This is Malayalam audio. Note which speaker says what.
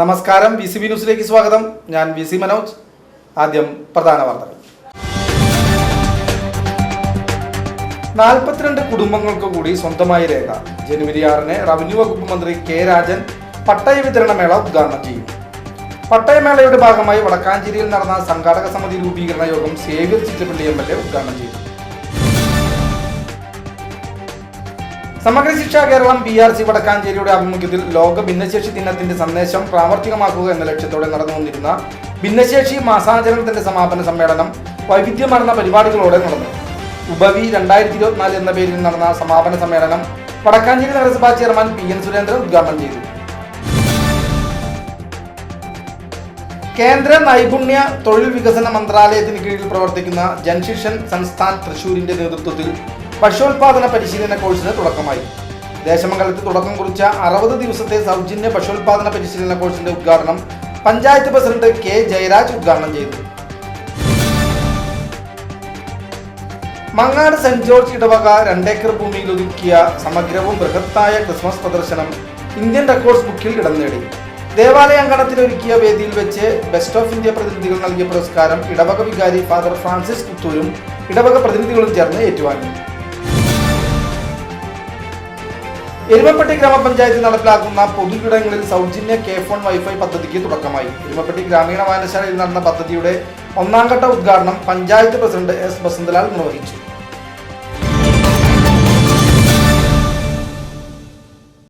Speaker 1: നമസ്കാരം. വി സി ബി ന്യൂസിലേക്ക് സ്വാഗതം. ഞാൻ വി സി മനോജ്. ആദ്യം പ്രധാന വാർത്തകൾ. നാൽപ്പത്തിരണ്ട് കുടുംബങ്ങൾക്ക് കൂടി സ്വന്തമായി രേഖ. ജനുവരി ആറിന് റവന്യൂ വകുപ്പ് മന്ത്രി കെ രാജൻ പട്ടയ വിതരണ മേള ഉദ്ഘാടനം ചെയ്യും. പട്ടയമേളയുടെ ഭാഗമായി വടക്കാഞ്ചേരിയിൽ നടന്ന സംഘാടക സമിതി രൂപീകരണ യോഗം Xavier Chittappilly M L A ഉദ്ഘാടനം ചെയ്തു. Samagra Shiksha Keralam P R C വടക്കാഞ്ചേരിയുടെ ആഭിമുഖ്യത്തിൽ ലോക ഭിന്നശേഷി ദിനത്തിന്റെ സന്ദേശം പ്രാവർത്തികമാക്കുക എന്ന ലക്ഷ്യത്തോടെ നടന്നു വന്നിരുന്ന ഭിന്നശേഷി മാസാചരണത്തിന്റെ സമാപന സമ്മേളനം വൈവിധ്യമാർന്ന പരിപാടികളോടെ നടന്നു. ഉപവി രണ്ടായിരത്തി ഇരുപത്തിനാല് എന്ന പേരിൽ നടന്ന സമാപന സമ്മേളനം വടക്കാഞ്ചേരി നഗരസഭാ ചെയർമാൻ പി എൻ സുരേന്ദ്രൻ ഉദ്ഘാടനം ചെയ്തു. കേന്ദ്ര നൈപുണ്യ തൊഴിൽ വികസന മന്ത്രാലയത്തിന് കീഴിൽ പ്രവർത്തിക്കുന്ന ജൻശിഷൻ സംസ്ഥാൻ തൃശൂരിന്റെ നേതൃത്വത്തിൽ ഭക്ഷ്യോൽപാദന പരിശീലന കോഴ്സിന് തുടക്കമായി. ദേശമംഗലത്ത് തുടക്കം കുറിച്ച അറുപത് ദിവസത്തെ സൗജന്യ ഭക്ഷ്യോൽപാദന പരിശീലന കോഴ്സിന്റെ ഉദ്ഘാടനം പഞ്ചായത്ത് പ്രസിഡന്റ് കെ ജയരാജ് ഉദ്ഘാടനം ചെയ്തു. മങ്ങാട് സെന്റ് ജോർജ് ഇടവക രണ്ടേക്കർ ഭൂമിയിൽ ഒതുക്കിയ സമഗ്രവും ബൃഹത്തായ ക്രിസ്മസ് പ്രദർശനം ഇന്ത്യൻ റെക്കോർഡ്സ് ബുക്കിൽ ഇടം നേടി. ദേവാലയ അങ്കണത്തിൽ ഒരുക്കിയ വേദിയിൽ വെച്ച് ബെസ്റ്റ് ഓഫ് ഇന്ത്യ പ്രതിനിധികൾ നൽകിയ പുരസ്കാരം ഇടവക വികാരി ഫാദർ ഫ്രാൻസിസ് പുത്തൂരും ഇടവക പ്രതിനിധികളും ചേർന്ന് ഏറ്റുവാങ്ങി. എരുമപ്പെട്ടി ഗ്രാമപഞ്ചായത്തിൽ നടപ്പിലാക്കുന്ന പൊതുയിടങ്ങളിൽ സൗജന്യ കെ ഫോൺ വൈഫൈ പദ്ധതിക്ക് തുടക്കമായി. എരുമപ്പെട്ടി ഗ്രാമീണ വായനശാലയിൽ നടന്ന പദ്ധതിയുടെ ഒന്നാം ഘട്ട ഉദ്ഘാടനം പഞ്ചായത്ത് പ്രസിഡന്റ് എസ് ബസന്തലാൽ നിർവഹിച്ചു.